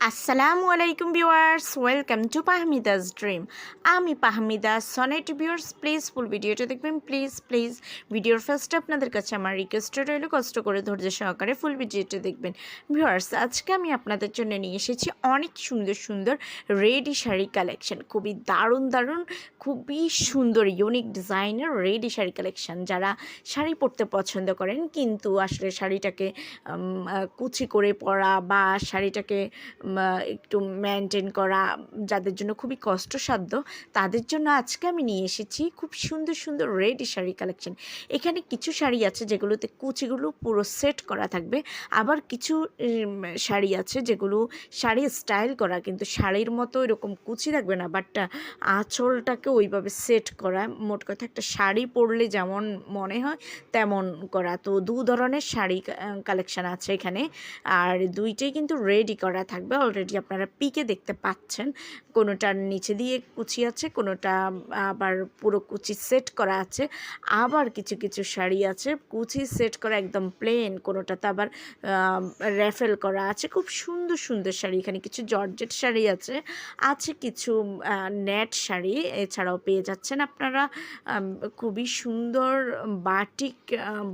আসসালামু আলাইকুম viewers, welcome to পাহমিদাস dream. আমি Pahmida Sonet viewers please full ভিডিওটা দেখবেন। প্লিজ প্লিজ ভিডিওর ফার্স্টে আপনাদের কাছে আমার রিকোয়েস্ট রইল, কষ্ট করে ধৈর্য সহকারে ফুল ভিডিওটা দেখবেন। ভিউয়ার্স, আজকে আমি আপনাদের জন্য নিয়ে এসেছি অনেক সুন্দর সুন্দর রেডি শাড়ি কালেকশন খুবই দারুণ দারুণ, খুবই সুন্দর ইউনিক ডিজাইনের রেডি শাড়ি কালেকশন যারা শাড়ি পরতে পছন্দ করেন, কিন্তু আসলে শাড়িটাকে কুচি করে পরা বা শাড়িটাকে একটু মেনটেন করা, যাদের জন্য খুবই কষ্টসাধ্য, তাদের জন্য আজকে আমি নিয়ে এসেছি খুব সুন্দর সুন্দর রেডি শাড়ি কালেকশন এখানে কিছু শাড়ি আছে যেগুলোতে কুচিগুলো পুরো সেট করা থাকবে, আবার কিছু শাড়ি আছে যেগুলো শাড়ি স্টাইল করা, কিন্তু শাড়ির মতো এরকম কুচি থাকবে না বাট আঁচলটাকে ওইভাবে সেট করা। মোট কথা একটা শাড়ি পরলে যেমন মনে হয়, তেমন করা। তো দু ধরনের শাড়ি কালেকশন আছে এখানে, আর দুইটাই কিন্তু রেডি করা থাকবে। অলরেডি আপনারা পিকে দেখতে পাচ্ছেন। কোনোটার নিচে দিয়ে কুচি আছে, কোনোটা আবার পুরো কুচি সেট করা আছে। আবার কিছু কিছু শাড়ি আছে, কুচি সেট করা একদম প্লেন কোনোটাতে আবার র্যাফেল করা আছে। খুব সুন্দর সুন্দর শাড়ি। এখানে কিছু জর্জেট শাড়ি আছে আছে কিছু নেট শাড়ি। এছাড়াও পেয়ে যাচ্ছেন আপনারা খুবই সুন্দর বাটিক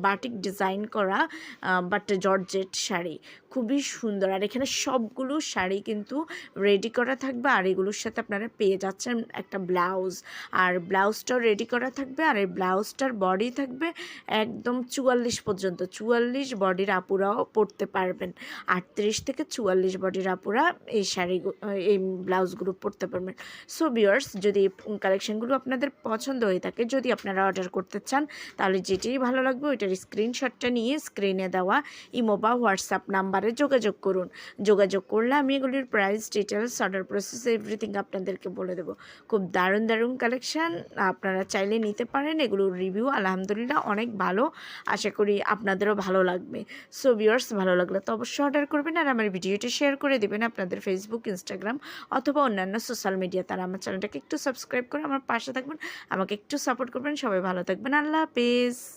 বাটিক ডিজাইন করা বাট জর্জেট শাড়ি। খুবই সুন্দর। আর এখানে সবগুলো শাড়ি কিন্তু রেডি করা থাকবে আর এগুলোর সাথে আপনারা পেয়ে যাচ্ছেন একটা ব্লাউজ আর ব্লাউজটাও রেডি করা থাকবে আর এই ব্লাউজটার বডি থাকবে একদম চুয়াল্লিশ পর্যন্ত। চুয়াল্লিশ বডির আপুরাও পরতে পারবেন। আটত্রিশ থেকে চুয়াল্লিশ বডির আপুরা এই শাড়ি এই ব্লাউজগুলো পরতে পারবেন। সো বিয়ার্স যদি কালেকশনগুলো আপনাদের পছন্দ হয়ে থাকে, যদি আপনারা অর্ডার করতে চান, তাহলে যেটি ভালো লাগবে ওইটার স্ক্রিনশটটা নিয়ে স্ক্রিনে দেওয়া ইমো বা হোয়াটসঅ্যাপ নাম্বারে যোগাযোগ করুন। যোগাযোগ করলে আমি এগুলির price details order process everything আপনাদেরকে বলে দেবো। খুব দারুণ দারুণ কালেকশান আপনারা চাইলে নিতে পারেন। এগুলোর রিভিউ আলহামদুলিল্লাহ অনেক ভালো। আশা করি আপনাদেরও ভালো লাগবে। সো ভিউয়ার্স ভালো লাগলে তো অবশ্যই অর্ডার করবেন আর আমার ভিডিওটি শেয়ার করে দেবেন আপনাদের ফেসবুক ইনস্টাগ্রাম অথবা অন্যান্য সোশ্যাল মিডিয়া তারা আমার চ্যানেলটাকে একটু সাবস্ক্রাইব করে আমার পাশে থাকবেন, আমাকে একটু সাপোর্ট করবেন। সবাই ভালো থাকবেন। আল্লাহ হাফেজ।